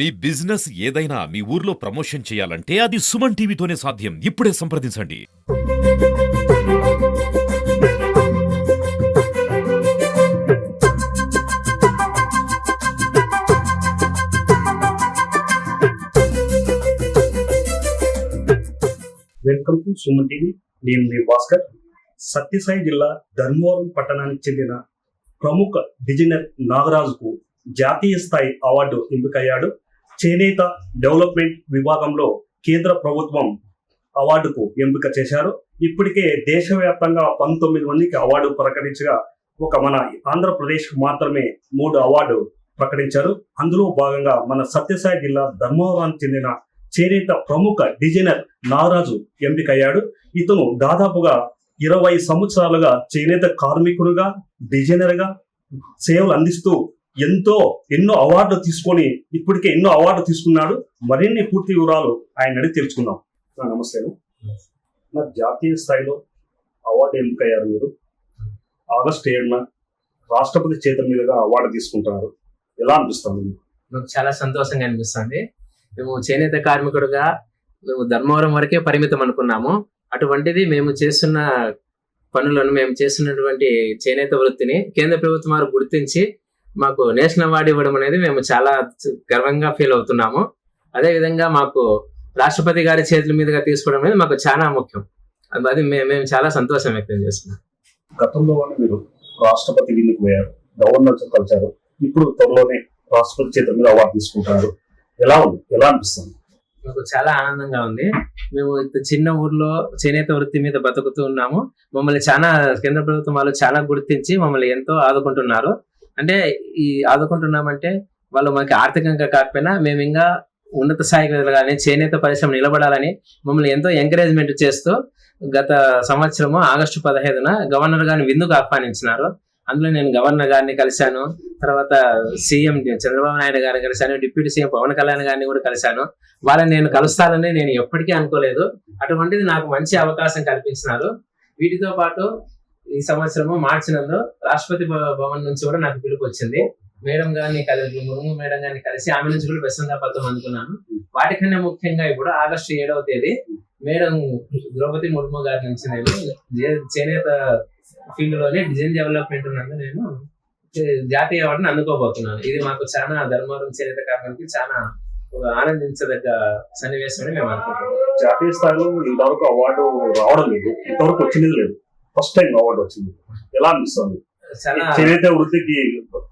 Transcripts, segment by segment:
మీ business ఏదైనా మీ ఊర్లో promotion చేయాలంటే అది సుమన్ టీవీతోనే సాధ్యం. ఇప్పుడే సంప్రదించండి. Welcome to Suman TV. నేను మీ భాస్కర్. సత్యసాయి జిల్లా ధర్మవరం పట్టణానికి చెందిన ప్రముఖ డిజైనర్ నాగరాజుకు జాతీయ స్థాయి అవార్డు ఎంపికయ్యాడు చేనేత డెవలప్మెంట్ విభాగంలో కేంద్ర ప్రభుత్వం అవార్డుకు ఎంపిక చేశారు. ఇప్పటికే దేశవ్యాప్తంగా పంతొమ్మిది మందికి అవార్డు ప్రకటించగా ఒక మన ఆంధ్రప్రదేశ్ మాత్రమే మూడు అవార్డు ప్రకటించారు. అందులో భాగంగా మన సత్యసాయి జిల్లా ధర్మవరానికి చెందిన చేనేత ప్రముఖ డిజైనర్ నాగరాజు ఎంపికయ్యాడు. ఇతను దాదాపుగా ఇరవై సంవత్సరాలుగా చేనేత కార్మికులుగా డిజైనర్గా సేవలు అందిస్తూ ఎంతో ఎన్నో అవార్డులు తీసుకొని ఇప్పటికే ఎన్నో అవార్డులు తీసుకున్నాడు. మరిన్ని పూర్తి వివరాలు ఆయన అడిగి తెలుసుకుందాం. నమస్తే నా జాతీయ స్థాయిలో అవార్డు ఎంపికయ్యారు మీరు. ఆగస్ట్ ఏడున రాష్ట్రపతి చేతుల మీదుగా అవార్డు తీసుకుంటున్నారు. ఎలా అనిపిస్తుంది నాకు చాలా సంతోషంగా అనిపిస్తుంది. మేము చేనేత కార్మికుడుగా మేము ధర్మవరం వరకే పరిమితం అనుకున్నాము. అటువంటిది మేము చేస్తున్న పనులను మేము చేస్తున్నటువంటి చేనేత వృత్తిని కేంద్ర ప్రభుత్వం వారు గుర్తించి మాకు నేషనల్ అవార్డు ఇవ్వడం అనేది మేము చాలా గర్వంగా ఫీల్ అవుతున్నాము. అదే విధంగా మాకు రాష్ట్రపతి గారి చేతుల మీదుగా తీసుకోవడం అనేది మాకు చాలా ముఖ్యం. అది- మేము చాలా సంతోషం వ్యక్తం చేస్తున్నాం. గతంలో మీరు రాష్ట్రపతి విందుకు పోయారు గవర్నర్ కలిశారు. ఇప్పుడు త్వరలోనే రాష్ట్రపతి చేతుల మీద అవార్డు తీసుకుంటున్నారు ఎలా ఉంది? ఎలా అనిపిస్తుంది? మాకు చాలా ఆనందంగా ఉంది. మేము ఇంత చిన్న ఊర్లో చేనేత వృత్తి మీద బతుకుతూ ఉన్నాము. మమ్మల్ని చాలా కేంద్ర ప్రభుత్వం వాళ్ళు చాలా గుర్తించి మమ్మల్ని ఎంతో ఆదుకుంటున్నారు. అంటే ఈ ఆదుకుంటున్నామంటే వాళ్ళు మనకి ఆర్థికంగా కాకపోయినా మేము ఇంకా ఉన్నత స్థాయికి వెళ్ళాలని చేనేత పరిశ్రమ నిలబడాలని మమ్మల్ని ఎంతో ఎంకరేజ్మెంట్ చేస్తూ గత సంవత్సరము ఆగస్టు పదహైదున గవర్నర్ గారిని విందుకు ఆహ్వానించినారు. అందులో నేను గవర్నర్ గారిని కలిశాను తర్వాత సీఎం చంద్రబాబు నాయుడు గారిని కలిశాను డిప్యూటీ సీఎం పవన్ కళ్యాణ్ గారిని కూడా కలిశాను. వాళ్ళని నేను కలుస్తానని నేను ఎప్పటికీ అనుకోలేదు. అటువంటిది నాకు మంచి అవకాశం కల్పించినారు. వీటితో పాటు ఈ సంవత్సరము మార్చి నందు రాష్ట్రపతి భవన్ నుంచి కూడా నాకు పిలుపు వచ్చింది. మేడం గారిని కలిసి మురుము మేడం గారిని కలిసి ఆమె నుంచి కూడా ప్రసంగా అనుకున్నాను. వాటికన్నా ముఖ్యంగా ఇప్పుడు ఆగస్టు ఏడవ తేదీ మేడం ద్రౌపది ముర్ము గారి నుంచి నేను చేనేత ఫీల్డ్లోనే డిజైన్ డెవలప్మెంట్ ఉన్నందు నేను జాతీయ అవార్డుని అందుకోబోతున్నాను. ఇది మాకు చాలా ధర్మవరం చేనేత కార్మికులకి చాలా ఆనందించదగ్గ సన్నివేశం అని మేము అనుకుంటున్నాం. జాతీయ స్థాయిలో ఇంతవరకు అవార్డు రావడం లేదు. ఇంతవరకు వచ్చింది లేదు. ఫస్ట్ టైం అవార్డు వచ్చింది. ఎలా అనిపిస్తుంది చాలా చేనేత వృత్తికి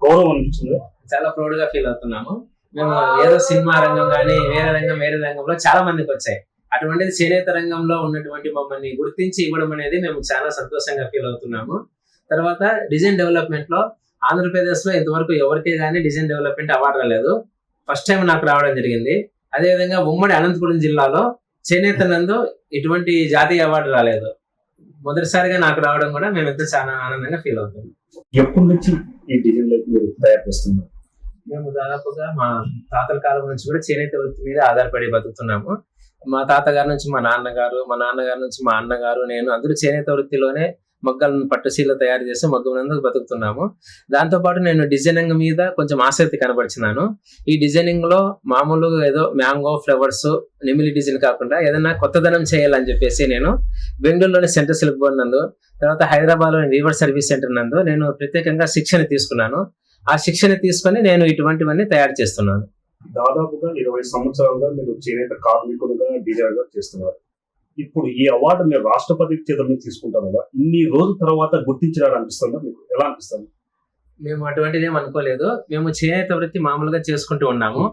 గౌరవం అనిపిస్తుంది చాలా ప్రౌడ్గా ఫీల్ అవుతున్నాము. మేము ఏదో సినిమా రంగం కానీ వేరే రంగం వేరే రంగంలో చాలా మందికి వచ్చాయి. అటువంటిది చేనేత రంగంలో ఉన్నటువంటి మమ్మల్ని గుర్తించి ఇవ్వడం అనేది మేము చాలా సంతోషంగా ఫీల్ అవుతున్నాము. తర్వాత డిజైన్ డెవలప్మెంట్లో ఆంధ్రప్రదేశ్లో ఇంతవరకు ఎవరికే కానీ డిజైన్ డెవలప్మెంట్ అవార్డు రాలేదు. ఫస్ట్ టైం నాకు రావడం జరిగింది. అదేవిధంగా ఉమ్మడి అనంతపురం జిల్లాలో చేనేత నందు ఇటువంటి జాతీయ అవార్డు రాలేదు. మొదటిసారిగా నాకు రావడం కూడా మేము ఎంతో చాలా ఆనందంగా ఫీల్ అవుతున్నాం ఎప్పటి నుంచి ఈ డిజైన్ మీరు తయారు చేస్తున్నారు మేము దాదాపుగా మా తాతల కాలం నుంచి కూడా చేనేత వృత్తి మీద ఆధారపడి బతుకుతున్నాము. మా తాతగారి నుంచి మా నాన్నగారు మా నాన్నగారి నుంచి మా అన్నగారు నేను అందరూ చేనేత వృత్తిలోనే మొగ్గలను పట్టుచీల తయారు చేసి మొగ్గనందుకు బతుకుతున్నాము దాంతో పాటు నేను డిజైనింగ్ మీద కొంచెం ఆసక్తి కనబరిచినాను ఈ డిజైనింగ్లో మామూలుగా ఏదో మ్యాంగో ఫ్లవర్స్ నెమిలి డిజైన్ కాకుండా ఏదైనా కొత్తదనం చేయాలని చెప్పేసి నేను బెంగళూరులోని సెంటర్ సిల్క్ బోర్డ్ నందు తర్వాత హైదరాబాద్లోని రివర్ సర్వీస్ సెంటర్ నందు నేను ప్రత్యేకంగా శిక్షణ తీసుకున్నాను. ఆ శిక్షణ తీసుకొని నేను ఇటువంటివన్నీ తయారు చేస్తున్నాను. దాదాపుగా ఇరవై సంవత్సరాలుగా మీరు చేనేత కార్మికులుగా డిజైనర్ చేస్తున్నారు. ఇప్పుడు ఈ అవార్డు మీరు రాష్ట్రపతి చేతుల మీద తీసుకుంటారు కదా ఇన్ని రోజుల తర్వాత గుర్తించినారు అనిపిస్తుందా మీకు? ఎలా అనిపిస్తుంది? మేము అటువంటిది ఏం అనుకోలేదు. మేము చేనేత వృత్తి మామూలుగా చేసుకుంటూ ఉన్నాము.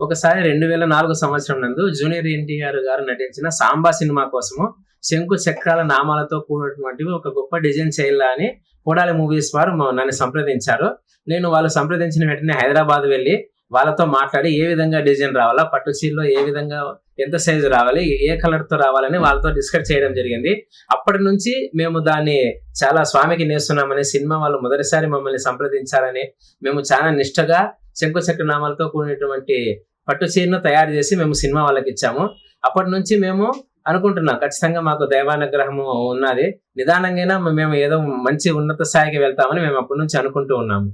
ఒకసారి రెండు వేల నాలుగు సంవత్సరం నందు జూనియర్ ఎన్టీఆర్ గారు నటించిన సాంబా సినిమా కోసము శంకు చక్రాల నామాలతో కూడినటువంటి ఒక గొప్ప డిజైన్ చేయాలా అని కోడాలి మూవీస్ వారు నన్ను సంప్రదించారు. నేను వాళ్ళు సంప్రదించిన వెంటనే హైదరాబాద్ వెళ్ళి వాళ్ళతో మాట్లాడి ఏ విధంగా డిజైన్ రావాలా పట్టు చీరలో ఏ విధంగా ఎంత సైజు రావాలి ఏ కలర్తో రావాలని వాళ్ళతో డిస్కస్ చేయడం జరిగింది. అప్పటి నుంచి మేము దాన్ని చాలా స్వామికి నేస్తున్నామని సినిమా వాళ్ళు మొదటిసారి మమ్మల్ని సంప్రదించాలని మేము చాలా నిష్టగా శంకుచక్ర నామాలతో కూడినటువంటి పట్టు చీరను తయారు చేసి మేము సినిమా వాళ్ళకి ఇచ్చాము. అప్పటి నుంచి మేము అనుకుంటున్నాం ఖచ్చితంగా మాకు దైవానుగ్రహము ఉన్నది. నిదానంగా మేము ఏదో మంచి ఉన్నత స్థాయికి వెళ్తామని మేము అప్పటి నుంచి అనుకుంటూ ఉన్నాము.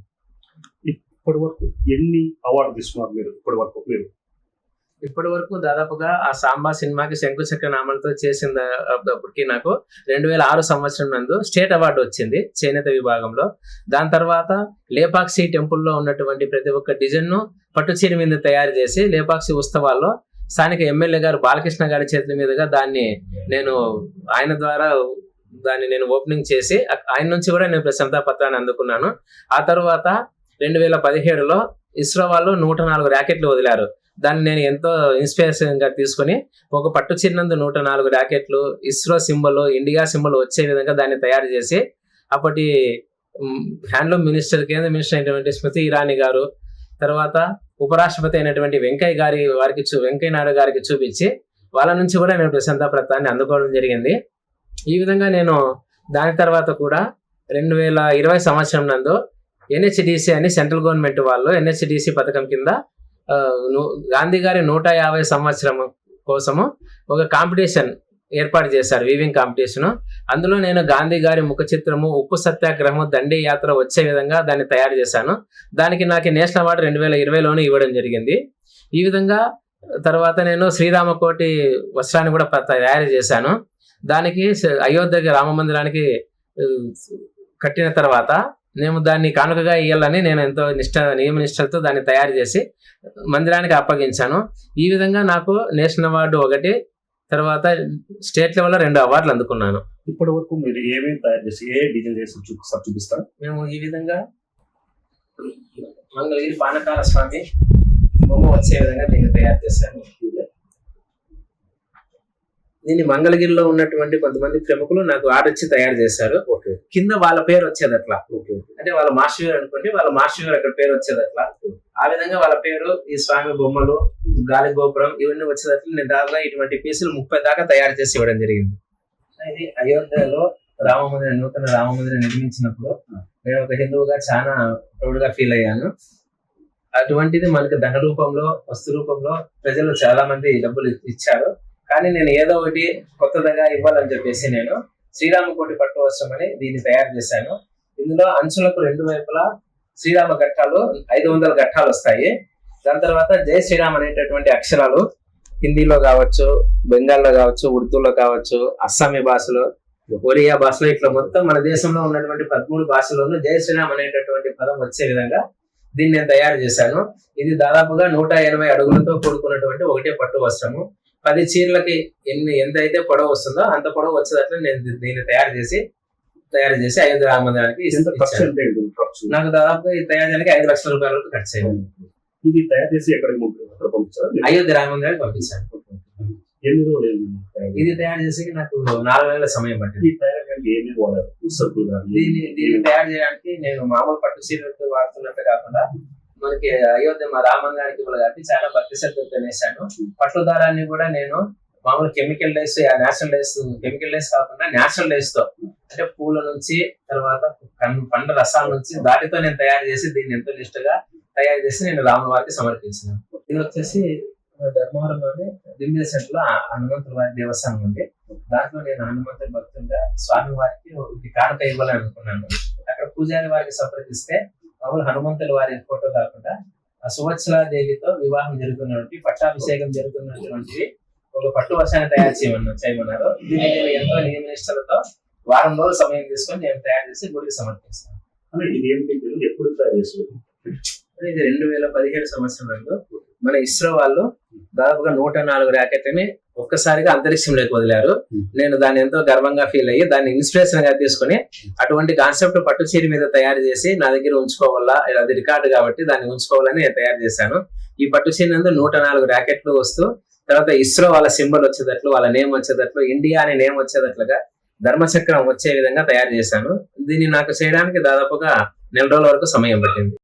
ఇప్పటి వరకు ఎన్ని అవార్డు తీసుకున్నారు మీరు? ఇప్పటి వరకు మీరు? ఇప్పటి వరకు దాదాపుగా ఆ సాంబా సినిమాకి శంకుచక్ర నామలతో చేసిన అప్పటికి నాకు రెండు వేల ఆరు సంవత్సరం నందు స్టేట్ అవార్డు వచ్చింది చేనేత విభాగంలో. దాని తర్వాత లేపాక్షి టెంపుల్లో ఉన్నటువంటి ప్రతి ఒక్క డిజైన్ పట్టుచీర పట్టు చీర మీద తయారు చేసి లేపాక్షి ఉత్సవాల్లో స్థానిక ఎమ్మెల్యే గారు బాలకృష్ణ గారి చేతుల మీదుగా దాన్ని నేను ఆయన ద్వారా దాన్ని నేను ఓపెనింగ్ చేసి ఆయన నుంచి కూడా నేను ప్రశంసా పత్రాన్ని అందుకున్నాను. ఆ తర్వాత రెండు వేల పదిహేడులో ఇస్రో వాళ్ళు నూట నాలుగు ర్యాకెట్లు వదిలారు. దాన్ని నేను ఎంతో ఇన్స్పిరేషన్గా తీసుకుని ఒక పట్టు చిన్నందు నూట నాలుగు ర్యాకెట్లు ఇస్రో సింబల్ ఇండియా సింబల్ వచ్చే విధంగా దాన్ని తయారు చేసి అప్పటి హ్యాండ్లూమ్ మినిస్టర్ కేంద్ర మినిస్టర్ అయినటువంటి స్మృతి ఇరానీ గారు తర్వాత ఉపరాష్ట్రపతి అయినటువంటి వెంకయ్య గారి వారికి చూ వెంకయ్య నాయుడు గారికి చూపించి వాళ్ళ నుంచి కూడా నేను ప్రశంసా అందుకోవడం జరిగింది. ఈ విధంగా నేను దాని తర్వాత కూడా రెండు వేల ఇరవై సంవత్సరం నందు ఎన్హెచ్డిసి అని సెంట్రల్ గవర్నమెంట్ వాళ్ళు ఎన్హెచ్డిసి పథకం కింద గాంధీ గారి నూట యాభై సంవత్సరం కోసము ఒక కాంపిటీషన్ ఏర్పాటు చేశారు వీవింగ్ కాంపిటీషన్. అందులో నేను గాంధీ గారి ముఖ చిత్రము ఉప్పు సత్యాగ్రహము దండి యాత్ర వచ్చే విధంగా దాన్ని తయారు చేశాను. దానికి నాకు నేషనల్ అవార్డు రెండు వేల ఇరవైలోనే ఇవ్వడం జరిగింది. ఈ విధంగా తర్వాత నేను శ్రీరామకోటి వస్త్రాన్ని కూడా ప- తయారు చేశాను. దానికి అయోధ్యకి రామ మందిరానికి కట్టిన తర్వాత నేను దాన్ని కానుకగా ఇవ్వాలని నేను ఎంతో నిష్ట నియమ నిష్టలతో దాన్ని తయారు చేసి మందిరానికి అప్పగించాను. ఈ విధంగా నాకు నేషనల్ అవార్డు ఒకటి తర్వాత స్టేట్ లెవెల్లో రెండు అవార్డులు అందుకున్నాను. ఇప్పటి వరకు మీరు ఏమేమి తయారు చేసి ఏ డిజైన్ చేసి చూపిస్తారా? మేము ఈ విధంగా మంగళగిరి పానకాల స్వామి బొమ్మ వచ్చే విధంగా దీన్ని తయారు చేశాను దీన్ని మంగళగిరిలో ఉన్నటువంటి కొంతమంది ప్రముఖులు నాకు ఆర్డర్ ఇచ్చి తయారు చేశారు. ఓకే. కింద వాళ్ళ పేరు వచ్చేది అట్లా. అంటే వాళ్ళ మాస్టర్ గారు అనుకోండి వాళ్ళ మాస్టర్ గారు అక్కడ పేరు వచ్చేది అట్లా. ఆ విధంగా వాళ్ళ పేరు ఈ స్వామి బొమ్మలు గాలి గోపురం ఇవన్నీ వచ్చేటట్లు నేను దాదాపుగా ఇటువంటి పీసులు ముప్పై దాకా తయారు చేసి ఇవ్వడం జరిగింది. ఇది అయోధ్యలో రామ మందిరం నూతన రామ మందిరం నిర్మించినప్పుడు నేను ఒక హిందువుగా చాలా ప్రౌడ్గా ఫీల్ అయ్యాను. అటువంటిది మనకి ధన రూపంలో వస్తు రూపంలో ప్రజలు చాలా మంది డబ్బులు ఇచ్చారు. కానీ నేను ఏదో ఒకటి కొత్తదిగా ఇవ్వాలని చెప్పేసి నేను శ్రీరామకోటి పట్టు వస్త్రం అని దీన్ని తయారు చేశాను. ఇందులో అంచులకు రెండు వైపులా శ్రీరామ ఘట్టాలు ఐదు వందల ఘట్టాలు వస్తాయి. దాని తర్వాత జై శ్రీరామ్ అనేటటువంటి అక్షరాలు హిందీలో కావచ్చు బెంగాల్లో కావచ్చు ఉర్దూలో కావచ్చు అస్సామీ భాషలో ఒరియా భాషలో ఇట్లా మొత్తం మన దేశంలో ఉన్నటువంటి పదమూడు భాషల్లోనూ జై శ్రీరామ్ అనేటటువంటి పదం వచ్చే విధంగా దీన్ని నేను తయారు చేశాను. ఇది దాదాపుగా నూట ఎనభై అడుగులతో కూడుకున్నటువంటి ఒకటే పట్టు వస్త్రము పది చీరలకి ఎన్ని ఎంత అయితే పొడవు వస్తుందో అంత పొడవు వచ్చేటట్లు నేను దీన్ని తయారు చేసి తయారు చేసి ఐదు ఖర్చు నాకు దాదాపుగా తయారు చేయడానికి ఐదు లక్షల రూపాయల వరకు ఖర్చు అయింది. ఇది తయారు చేసి ఎక్కడికి పంపి- ఎక్కడ పంపించారా? అయోధ్య రామదానికి పంపించాను. ఎన్ని రోజులు? ఇది తయారు చేసి నాకు నాలుగు నెలల సమయం పట్టింది. ఏమేమి వాడారు? దీన్ని దీన్ని తయారు చేయడానికి నేను మామూలు పట్టు చీరలు వాడుతున్నట్టు కాకుండా మనకి అయోధ్య మా రామంగారికి ఇవ్వాలి కాబట్టి చాలా భక్తి శ్రద్ధలతో నేసాను పట్ల దారాన్ని కూడా నేను మామూలు chemical dyes natural dyes chemical dyes కాకుండా నేచురల్ డేస్తో అంటే పూల నుంచి తర్వాత కన్- పండ్ల రసాల నుంచి దాటితో నేను తయారు చేసి దీన్ని ఎంతో నిష్టగా తయారు చేసి నేను రామవారికి సమర్పించిన ఇది వచ్చేసి ధర్మవరంలోని దిమ్మిది సెంటర్లో హనుమంతుల వారి దేవస్థానం ఉంది. దాంట్లో నేను హనుమంతుడి భక్తులుగా స్వామి వారికి కానుక ఇవ్వాలని అనుకున్నాను. అక్కడ పూజారి వారికి సంప్రదిస్తే మామూలు హనుమంతుల వారి ఫోటో కాకుండా ఆ సువత్సల దేవితో వివాహం జరుగుతున్నటువంటి పట్టాభిషేకం జరుగుతున్నటువంటివి ఒక పట్టు వర్షాన్ని తయారు చేయమన్నారు చేయమన్నారు దీన్ని నేను ఎంతో నియమనిష్టలతో వారం రోజులు సమయం తీసుకొని నేను తయారు చేసి గుడికి సమర్పిస్తాను. ఎప్పుడు తయారు చేసేది ఇది రెండు వేల పదిహేడు సంవత్సరంలో మన ఇస్రో వాళ్ళు దాదాపుగా నూట నాలుగు ర్యాకెట్ని ఒక్కసారిగా అంతరిక్షంలోకి వదిలారు. నేను దాన్ని ఎంతో గర్వంగా ఫీల్ అయ్యి దాన్ని ఇన్స్పిరేషన్గా తీసుకుని అటువంటి కాన్సెప్ట్ పట్టు చీర మీద తయారు చేసి నా దగ్గర ఉంచుకోవాలా? అది రికార్డు కాబట్టి దాన్ని ఉంచుకోవాలని నేను తయారు చేశాను. ఈ పట్టు చీర నందు నూట నాలుగు ర్యాకెట్లు వస్తూ తర్వాత ఇస్రో వాళ్ళ సింబల్ వచ్చేటట్లు వాళ్ళ నేమ్ వచ్చేటట్లు ఇండియా అనే నేమ్ వచ్చేటట్లుగా ధర్మచక్రం వచ్చే విధంగా తయారు చేశాను. దీన్ని నాకు చేయడానికి దాదాపుగా నెల రోజుల వరకు సమయం పట్టింది.